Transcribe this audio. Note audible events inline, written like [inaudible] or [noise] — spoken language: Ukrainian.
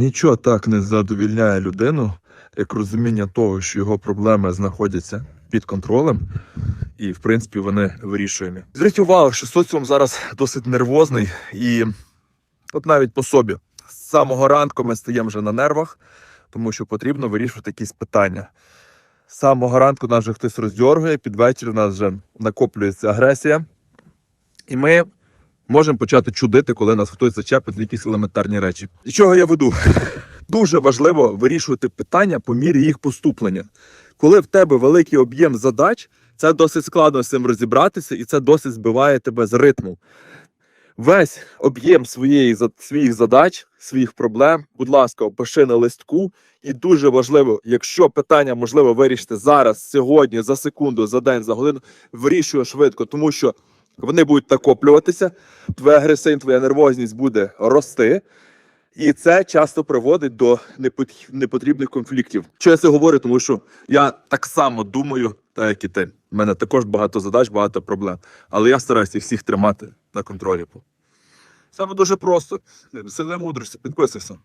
Нічого так не задовільняє людину, як розуміння того, що його проблеми знаходяться під контролем, і в принципі вони вирішуємі. Зверніть увагу, що соціум зараз досить нервозний, і от навіть по собі з самого ранку ми стаємо вже на нервах, тому що потрібно вирішувати якісь питання. З самого ранку нас вже хтось роздьоргує, під вечір у нас вже накоплюється агресія, і ми можемо почати чудити, коли нас хтось зачепить за якісь елементарні речі. І чого я веду? [laughs] Дуже важливо вирішувати питання по мірі їх поступлення. Коли в тебе великий об'єм задач, це досить складно з цим розібратися, і це досить збиває тебе з ритму. Весь об'єм своєї своїх задач, своїх проблем, будь ласка, опиши на листку. І дуже важливо, якщо питання можливо вирішити зараз, сьогодні, за секунду, за день, за годину, вирішуй швидко, тому що вони будуть накоплюватися, твоя агресивність, твоя нервозність буде рости. І це часто приводить до непотрібних конфліктів. Що я це говорю? Тому що я так само думаю, так як і ти. У мене також багато задач, багато проблем. Але я стараюся всіх тримати на контролі. Саме дуже просто. Сила мудрості, підписуйся.